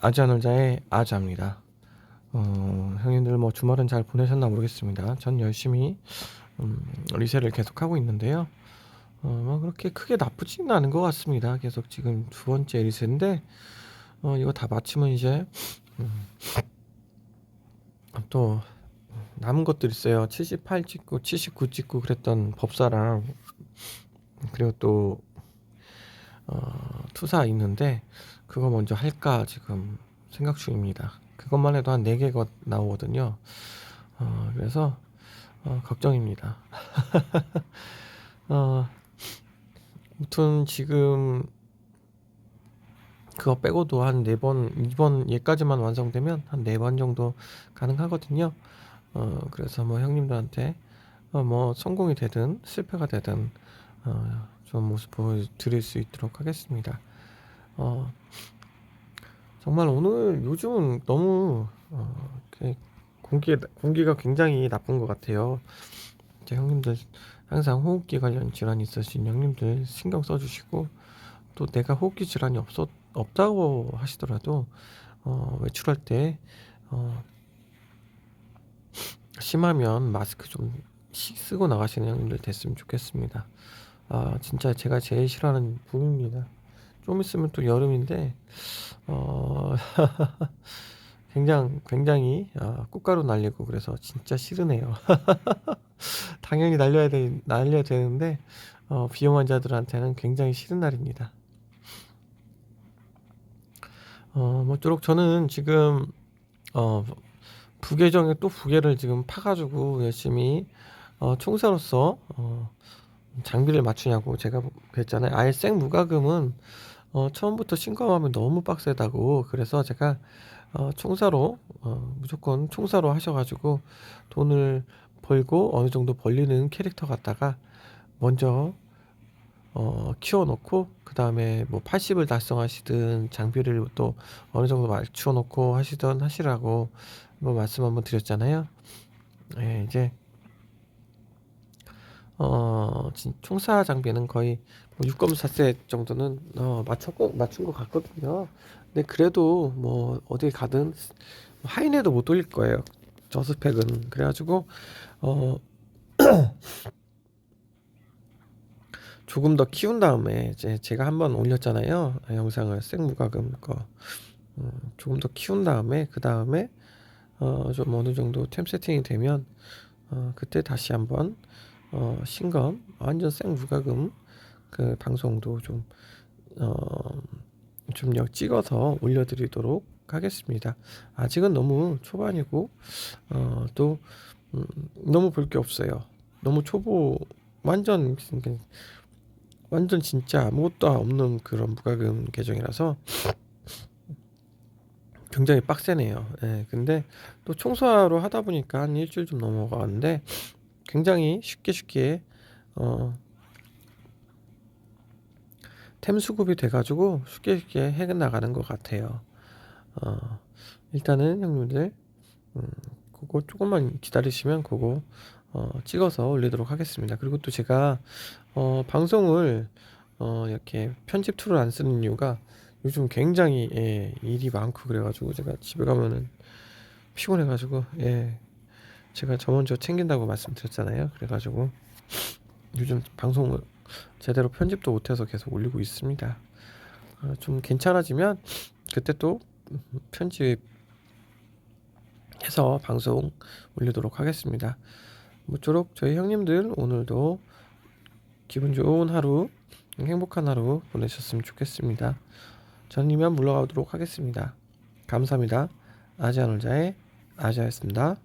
아자놀자의 아자입니다. 어, 형님들 뭐 주말은 잘 보내셨나 모르겠습니다. 전 열심히 음, 리세를 계속 하고 있는데요. 어, 뭐 그렇게 크게 나쁘지는 않은 것 같습니다. 계속 지금 두 번째 리세인데 어, 이거 다 마치면 이제 음, 또 남은 것들 있어요. 78 찍고 79 찍고 그랬던 법사랑 그리고 또 어, 투사 있는데 그거 먼저 할까 지금 생각 중입니다. 그것만 해도 한 4개가 나오거든요. 어, 그래서 어, 걱정입니다. 어, 아무튼 지금 그거 빼고도 한 4번, 이번 얘까지만 완성되면 한 4번 정도 가능하거든요. 어, 그래서 뭐 형님들한테 어, 뭐 성공이 되든 실패가 되든 어, 좀 모습 보여드릴 수 있도록 하겠습니다. 어, 정말 오늘 요즘은 너무 어, 공기 공기가 굉장히 나쁜 것 같아요. 이제 형님들 항상 호흡기 관련 질환이 있으신 형님들 신경 써주시고 또 내가 호흡기 질환이 없었 없다고 하시더라도 어, 외출할 때 어, 심하면 마스크 좀 시- 쓰고 나가시는 형님들 됐으면 좋겠습니다. 아 진짜 제가 제일 싫어하는 봄입니다. 좀 있으면 또 여름인데 어 굉장 굉장히 아, 꽃가루 날리고 그래서 진짜 싫으네요. 당연히 날려야 돼 날려야 되는데 어, 비염 환자들한테는 굉장히 싫은 날입니다. 어, 모쪼록 저는 지금 어, 부계정에 또 부계를 지금 파가지고 열심히 어, 총사로서 어, 장비를 맞추냐고 제가 그랬잖아요. 아예 생 무과금은 어, 처음부터 신고하면 너무 빡세다고 그래서 제가 어, 총사로 어, 무조건 총사로 하셔가지고 돈을 벌고 어느 정도 벌리는 캐릭터 갖다가 먼저 어, 키워놓고 그 다음에 뭐 80을 달성하시든 장비를 또 어느 정도 맞추어 놓고 하시던 하시라고 뭐 말씀 한번 드렸잖아요. 예, 이제 어, 진- 총사 장비는 거의 뭐 6검4세 정도는 어, 맞췄고 맞춘 것 같거든요. 근데 그래도 뭐 어디 가든 하이네도 못 돌릴 거예요. 저 스펙은 그래가지고 어 조금 더 키운 다음에 이제 제가 한번 올렸잖아요. 영상을 생무과금 거 음, 조금 더 키운 다음에 그 다음에 어, 좀 어느 정도 템 세팅이 되면 어, 그때 다시 한번 어, 신검 완전 생무과금 그 방송도 좀 어, 좀역 찍어서 올려드리도록 하겠습니다. 아직은 너무 초반이고 어, 또 음, 너무 볼 게 없어요. 너무 초보 완전 완전 진짜 아무것도 없는 그런 무과금 계정이라서 굉장히 빡세네요. 예, 근데 또 청소하러 하다 보니까 한 일주일 좀 넘어가는데 굉장히 쉽게 쉽게 어, 템 수급이 돼가지고 쉽게 쉽게 해 나가는 것 같아요. 어, 일단은 형님들 음, 그거 조금만 기다리시면 그거 어, 찍어서 올리도록 하겠습니다. 그리고 또 제가 어, 방송을 어, 이렇게 편집 툴을 안 쓰는 이유가 요즘 굉장히 예, 일이 많고 그래가지고 제가 집에 가면은 피곤해가지고 예, 제가 저 먼저 챙긴다고 말씀드렸잖아요. 그래가지고 요즘 방송을 제대로 편집도 못해서 계속 올리고 있습니다. 어, 좀 괜찮아지면 그때 또 편집해서 방송 올리도록 하겠습니다. 모쪼록 저희 형님들 오늘도 기분 좋은 하루, 행복한 하루 보내셨으면 좋겠습니다. 저는 이만 물러가도록 하겠습니다. 감사합니다. 아지아놀자의 아지아였습니다.